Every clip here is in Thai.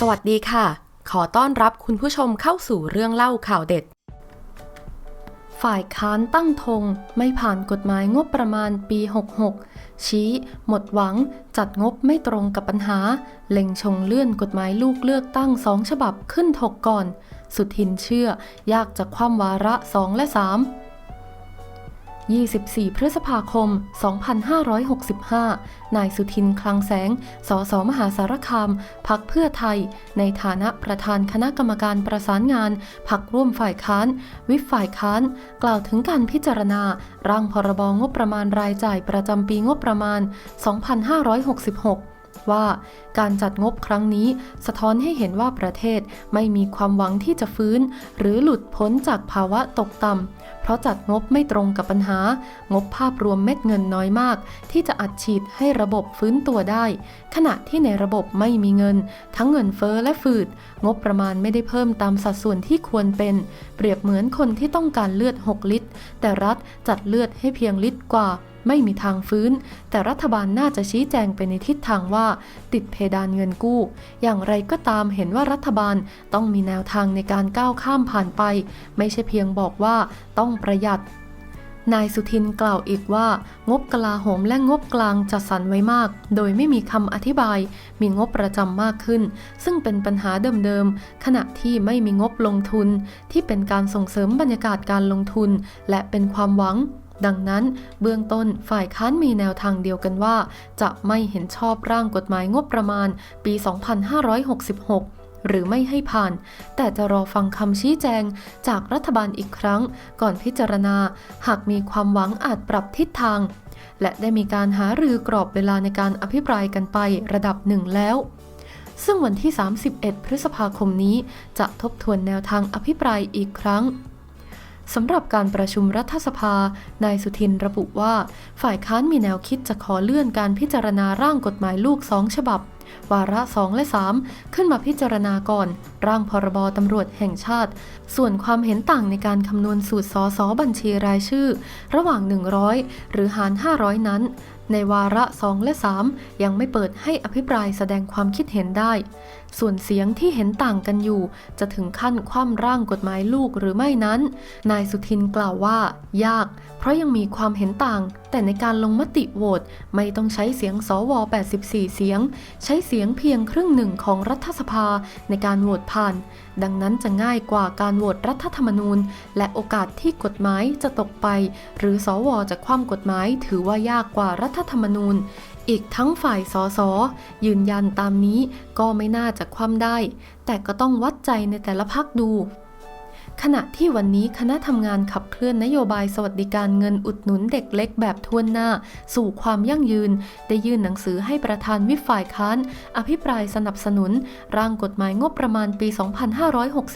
สวัสดีค่ะ ขอต้อนรับคุณผู้ชมเข้าสู่เรื่องเล่าข่าวเด็ด ฝ่ายค้านตั้งธงไม่ผ่านกฎหมายงบประมาณปี 66 ชี้ หมดหวัง จัดงบไม่ตรงกับปัญหา เล็งชงเลื่อนกฎหมายลูกเลือกตั้งสองฉบับขึ้นถกก่อน สุทินเชื่อ ยากจะคว่ำวาระ 2 และ 3 24 พฤษภาคม 2565 นายสุทินคลังแสง สสมหาสารคาม พักเพื่อไทย ในฐานะประธานคณะกรรมการประสานงาน พักร่วมฝ่ายค้าน วิฝ่ายค้าน กล่าวถึงการพิจารณา ร่างพรบงบประมาณรายจ่ายประจำปีงบประมาณ 2566 ว่าการจัดงบครั้งนี้สะท้อนให้เห็นว่าประเทศไม่มีความหวังที่จะฟื้น หรือหลุดพ้นจากภาวะตกต่ำ เพราะจัดงบไม่ตรงกับปัญหา งบภาพรวมเม็ดเงินน้อยมาก ที่จะอัดฉีดให้ระบบฟื้นตัวได้ ขณะที่ในระบบไม่มีเงิน ทั้งเงินเฟ้อและฝืด งบประมาณไม่ได้เพิ่มตามสัดส่วนที่ควรเป็น เปรียบเหมือนคนที่ต้องการเลือด 6 ลิตร แต่รัฐจัดเลือดให้เพียงลิตรกว่า ไม่มีทางฟื้น แต่รัฐบาลน่าจะชี้แจงไปในทิศทางว่า ติดเพดานเงินกู้ อย่างไรก็ตามเห็นว่ารัฐบาลต้องมีแนวทางในการก้าวข้ามผ่านไป ไม่ใช่เพียงบอกว่าต้องประหยัดนายสุทินกล่าวอีกว่า งบกลาโหมและงบกลางจัดสรรไว้มาก โดยไม่มีคำอธิบาย มีงบประจำมากขึ้น ซึ่งเป็นปัญหาเดิมๆ ขณะที่ไม่มีงบลงทุน ที่เป็นการส่งเสริมบรรยากาศการลงทุน และเป็นความหวัง ดังนั้นเบื้องต้นฝ่ายค้านมีแนวทางเดียวกันว่า จะไม่เห็นชอบร่างกฎหมายงบประมาณปี 2566หรือไม่ให้ผ่าน แต่จะรอฟังคำชี้แจงจากรัฐบาลอีกครั้ง ก่อนพิจารณา หากมีความหวังอาจปรับทิศทาง และได้มีการหารือกรอบเวลาในการอภิปรายกันไประดับหนึ่งแล้ว ซึ่งวันที่ 31 พฤษภาคมนี้จะทบทวนแนวทางอภิปรายอีกครั้ง สำหรับการประชุมรัฐสภา นายสุทินระบุว่า ฝ่ายค้านมีแนวคิดจะขอเลื่อนการพิจารณาร่างกฎหมายลูกสองฉบับ วาระ2และ 3 ขึ้นมาพิจารณาก่อน ร่างพรบตำรวจแห่งชาติ ส่วนความเห็นต่างในการคำนวณสูตรสอสอบัญชีรายชื่อ ระหว่าง 100 หรือหาร 500 นั้น ในวาระ 2 และ 3 ยังไม่เปิดให้อภิปรายแสดงความคิดเห็นได้ ส่วนเสียงที่เห็นต่างกันอยู่ จะถึงขั้นคว่ำร่างกฎหมายลูกหรือไม่นั้น นายสุทินกล่าวว่า ยาก เพราะยังมีความเห็นต่าง แต่ในการลงมติโหวตไม่ต้องใช้เสียงสว84 เสียง ใช้เสียงเพียงครึ่งหนึ่งของรัฐสภาในการโหวตผ่าน ดังนั้นจะง่ายกว่าการโหวตรัฐธรรมนูญ และโอกาสที่กฎหมายจะตกไป หรือสวจะคว่ำกฎหมายถือว่ายากกว่ารัฐธรรมนูญอีกทั้งฝ่ายสสยืนยันตามนี้ก็ไม่น่าจะคว่ำได้ แต่ก็ต้องวัดใจในแต่ละพักดู ขณะที่วันนี้คณะทำงานขับเคลื่อนนโยบายสวัสดิการเงินอุดหนุนเด็กเล็กแบบทวนหน้า สู่ความยั่งยืน ได้ยื่นหนังสือให้ประธานวิฝ่ายค้าน อภิปรายสนับสนุน ร่างกฎหมายงบประมาณปี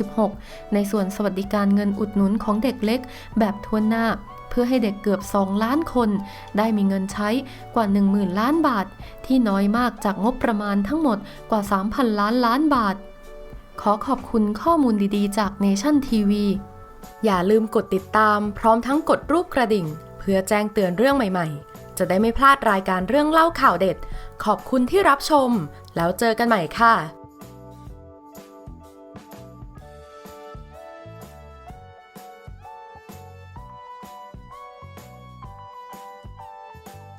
2566 ในส่วนสวัสดิการเงินอุดหนุนของเด็กเล็ก แบบทวนหน้าเพื่อให้เด็กเกือบ 2 ล้านคน ได้มีเงินใช้กว่า 10,000 ล้านบาท ที่น้อยมากจากงบประมาณทั้งหมดกว่า 3,000 ล้านล้านบาท ขอขอบคุณข้อมูลดีๆ จากเนชั่นทีวีอย่าลืมกดติดตามพร้อมทั้งกดรูปกระดิ่ง เพื่อแจ้งเตือนเรื่องใหม่ๆ จะได้ไม่พลาดรายการเรื่องเล่าข่าวเด็ด ขอบคุณที่รับชม แล้วเจอกันใหม่ค่ะ